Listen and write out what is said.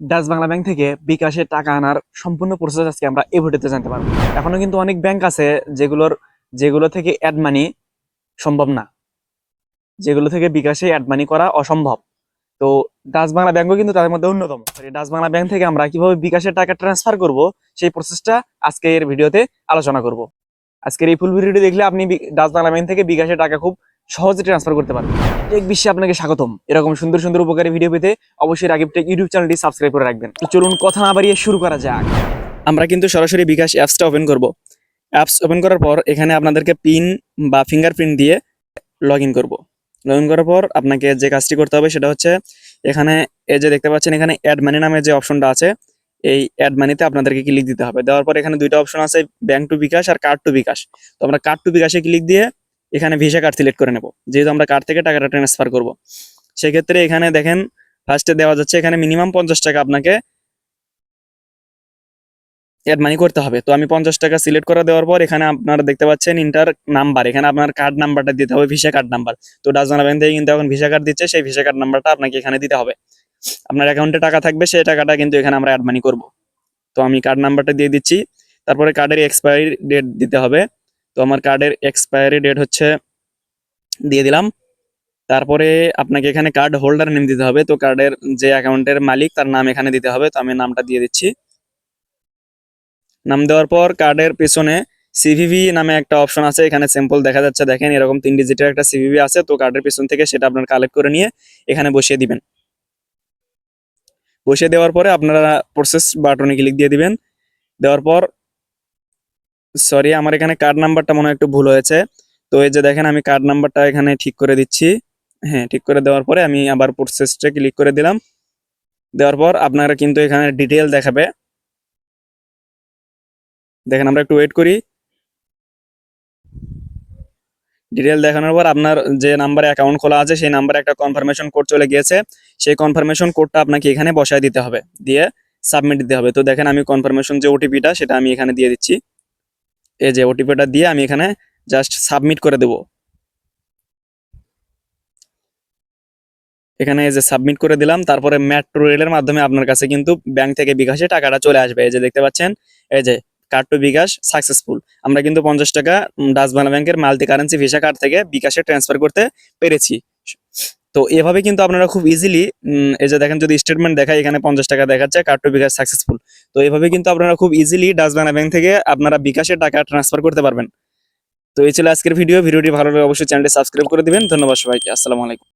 Dutch Bangla bank থেকে বিকাশে টাকা আনার সম্পূর্ণ প্রসেস আজকে আমরা এই ভিডিওতে জানতে পারব। এখনও কিন্তু অনেক ব্যাংক আছে যেগুলোর, যেগুলো থেকে অ্যাড মানি সম্ভব না। যেগুলো থেকে বিকাশে অ্যাড মানি করা অসম্ভব। তো ডাচ বাংলা ব্যাংকও কিন্তু তাদের মধ্যে অন্যতম। ডাচ বাংলা ব্যাংক থেকে আমরা কীভাবে বিকাশের টাকা ট্রান্সফার করব, সেই প্রসেসটা আজকের ভিডিওতে আলোচনা করব। আজকের এই ফুল ভিডিওটি দেখলে আপনি ডাচ বাংলা ব্যাংক থেকে বিকাশের টাকা খুব সহজে ট্রান্সফার করতে পারবেন টেক বিশ্বে আপনাকে স্বাগতম। এরকম সুন্দর সুন্দর উপকারী ভিডিও পেতে অবশ্যই রাগিব টেক ইউটিউব চ্যানেলটি সাবস্ক্রাইব করে রাখবেন। তো চলুন কথা না বাড়িয়ে শুরু করা যাক। আমরা কিন্তু সরাসরি বিকাশ অ্যাপসটা ওপেন করব। অ্যাপস ওপেন করার পর এখানে আপনাদেরকে পিন বা ফিঙ্গারপ্রিন্ট দিয়ে লগ ইন করব। লগ ইন করার পর আপনাকে যে কাজটি করতে হবে সেটা হচ্ছে এখানে এই যে দেখতে পাচ্ছেন এখানে অ্যাড মানি নামে যে অপশনটা আছে, এই অ্যাড মানিতে আপনাদেরকে ক্লিক দিতে হবে। দেওয়ার পর এখানে দুইটা অপশন আছে ব্যাংক টু বিকাশ আর কার্ড টু বিকাশ। তো আমরা কার্ড টু বিকাশে ক্লিক দিয়ে এখানে ভিসা কার্ড সিলেক্ট করে নেব। যেহেতু আমরা কার্ড থেকে টাকাটা ট্রান্সফার করব। সেক্ষেত্রে এখানে দেখেন ফার্স্টে দেওয়া যাচ্ছে এখানে মিনিমাম পঞ্চাশ টাকা আপনাকে অ্যাড মানি করতে হবে। তো আমি পঞ্চাশ টাকা সিলেক্ট করে দেওয়ার পর এখানে আপনারা দেখতে পাচ্ছেন ইন্টার নাম্বার এখানে আপনার কার্ড নাম্বারটা দিতে হবে ভিসা কার্ড নাম্বার তো ডাচবাংলা ব্যাংক থেকে কিন্তু এখন ভিসা কার্ড দিচ্ছে, সেই ভিসা কার্ড নাম্বারটা আপনাকে এখানে দিতে হবে। আপনার অ্যাকাউন্টে টাকা থাকবে, সেই টাকাটা কিন্তু এখানে আমরা অ্যাড মানি করব। তো আমি কার্ড নাম্বারটা দিয়ে দিচ্ছি। তারপরে কার্ডের এক্সপায়ারি ডেট দিতে হবে। আমার কার্ডের এক্সপায়ারি ডেট হচ্ছে দিয়ে দিলাম। তারপরে আপনাকে এখানে কার্ড হোল্ডার নেম দিতে হবে। তো কার্ডের যে অ্যাকাউন্টের মালিক, তার নাম এখানে দিতে হবে। তো আমি নামটা দিয়ে দিচ্ছি। নাম দেওয়ার পর কার্ডের পেছনে সিভিভি নামে একটা অপশন আছে। এখানে সিম্পল দেখা যাচ্ছে। দেখেন, এরকম তিন ডিজিটের একটা সিভিভি আছে। তো কার্ডের পেছন থেকে সেটা আপনার কালেক্ট করে নিয়ে এখানে বসিয়ে দিবেন। বসিয়ে দেওয়ার পরে আপনারা প্রসেস বাটনে ক্লিক দিয়ে দিবেন। দেওয়ার পর সরি আমার এখানে কার্ড নাম্বারটা মনে হয় একটু ভুল হয়েছে। তো এই যে দেখেন, আমি কার্ড নাম্বারটা এখানে ঠিক করে দিচ্ছি। হ্যাঁ ঠিক করে দেওয়ার পরে আমি আবার প্রসেসটা ক্লিক করে দিলাম। দেওয়ার পর আপনারা কিন্তু এখানে ডিটেল দেখাবে। দেখেন, আমরা একটু ওয়েট করি। ডিটেল দেখানোর পর আপনার যে নাম্বারে অ্যাকাউন্ট খোলা আছে, সেই নাম্বারে একটা কনফার্মেশন কোড চলে গিয়েছে। সেই কনফার্মেশন কোডটা আপনাকে এখানে বসায় দিতে হবে। দিয়ে সাবমিট দিতে হবে। তো দেখেন, আমি কনফার্মেশন যে ওটিপিটা সেটা আমি এখানে দিয়ে দিচ্ছি। এই যে ওটিপিটা দিয়ে আমি এখানে জাস্ট সাবমিট করে দেব। এখানে এই যে সাবমিট করে দিলাম, তারপরে মেট্রো রেলের মাধ্যমে আপনার কাছে কিন্তু ব্যাংক থেকে বিকাশে টাকাটা চলে আসবে। এই যে দেখতে পাচ্ছেন, এই যে কার্ড টু বিকাশ সাকসেসফুল আমরা কিন্তু পঞ্চাশ টাকা ডাচ বাংলা ব্যাংকের মাল্টি কারেন্সি ভিসা কার্ড থেকে বিকাশে ট্রান্সফার করতে পেরেছি। তো এভাবে কিন্তু আপনারা খুব ইজিলি এই যে দেখেন যদি স্টেটমেন্ট দেখায় এখানে পঞ্চাশ টাকা দেখাচ্ছে কার্ড টু বিকাশ সাকসেসফুল তো এইভাবে কিন্তু আপনারা খুব ইজিলি ডাচ বাংলা ব্যাংক থেকে আপনারা বিকাশে টাকা ট্রান্সফার করতে পারবেন। তো এই ছিল আজকের ভিডিও ভিডিওটি ভালো লাগলে অবশ্যই চ্যানেলটি সাবস্ক্রাইব করে দিবেন। ধন্যবাদ সবাইকে। আসসালামু আলাইকুম।